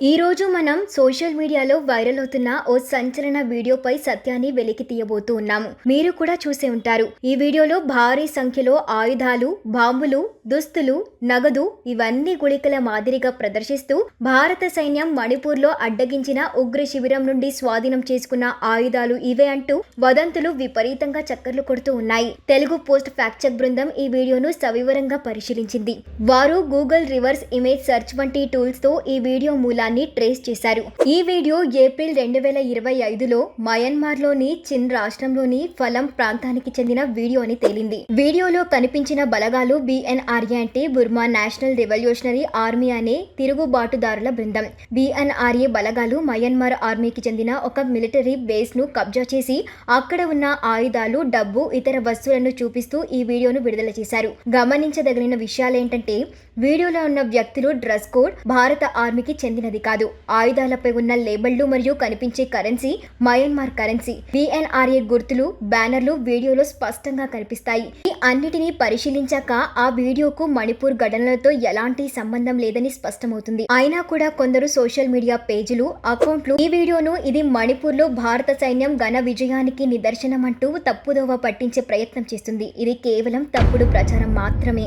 ఈరోజు మనం సోషల్ మీడియాలో వైరల్ అవుతున్న ఓ సంచలన వీడియోపై సత్యాన్ని వెలికి తీయబోతూ ఉన్నాము. మీరు కూడా చూసే ఉంటారు. ఈ వీడియోలో భారీ సంఖ్యలో ఆయుధాలు బాంబులు దుస్తులు నగదు ఇవన్నీ గుళికల మాదిరిగా ప్రదర్శిస్తూ భారత సైన్యం మణిపూర్లో అడ్డగించిన ఉగ్ర శిబిరం నుండి స్వాధీనం చేసుకున్న ఆయుధాలు ఇవే అంటూ వదంతులు విపరీతంగా చక్కర్లు కొడుతూ ఉన్నాయి. తెలుగు పోస్ట్ ఫ్యాక్ట్ చెక్ బృందం ఈ వీడియోను సవివరంగా పరిశీలించింది. వారు గూగుల్ రివర్స్ ఇమేజ్ సెర్చ్ వంటి టూల్స్తో ఈ వీడియో మూలాన్ని ట్రేస్ చేశారు. ఈ వీడియో ఏప్రిల్ రెండు వేల ఇరవై ఐదులో మయన్మార్లోని చిన్ రాష్ట్రంలోని ఫలం ప్రాంతానికి చెందిన వీడియో అని తేలింది. వీడియోలో కనిపించిన బలగాలు బిఎన్ఆర్ఏ అంటే బుర్మా నేషనల్ రెవల్యూషనరీ ఆర్మీ అనే తిరుగుబాటుదారుల బృందం. బిఎన్ఆర్ఏ బలగాలు మయన్మార్ ఆర్మీకి చెందిన ఒక మిలిటరీ బేస్ను కబ్జా చేసి అక్కడ ఉన్న ఆయుధాలు డబ్బు ఇతర వస్తువులను చూపిస్తూ ఈ వీడియోను విడుదల చేశారు. గమనించదగిన విషయాలేంటంటే వీడియోలో ఉన్న వ్యక్తులు డ్రెస్ కోడ్ భారత ఆర్మీకి చెందినది కాదు. ఆయుధాలపై ఉన్న లేబళ్ళు మరియు కనిపించే కరెన్సీ మయన్మార్ కరెన్సీ. బిఎన్ఆర్ఏ గుర్తులు బ్యానర్లు వీడియోలో స్పష్టంగా కనిపిస్తాయి. ఈ అన్నిటినీ పరిశీలించాక ఆ వీడియోకు మణిపూర్ ఘటనలతో ఎలాంటి సంబంధం లేదని స్పష్టమవుతుంది. అయినా కూడా కొందరు సోషల్ మీడియా పేజీలు అకౌంట్లు ఈ వీడియోను ఇది మణిపూర్లో భారత సైన్యం ఘన విజయానికి నిదర్శనం అంటూ తప్పుదోవ పట్టించే ప్రయత్నం చేస్తుంది. ఇది కేవలం తప్పుడు ప్రచారం మాత్రమే.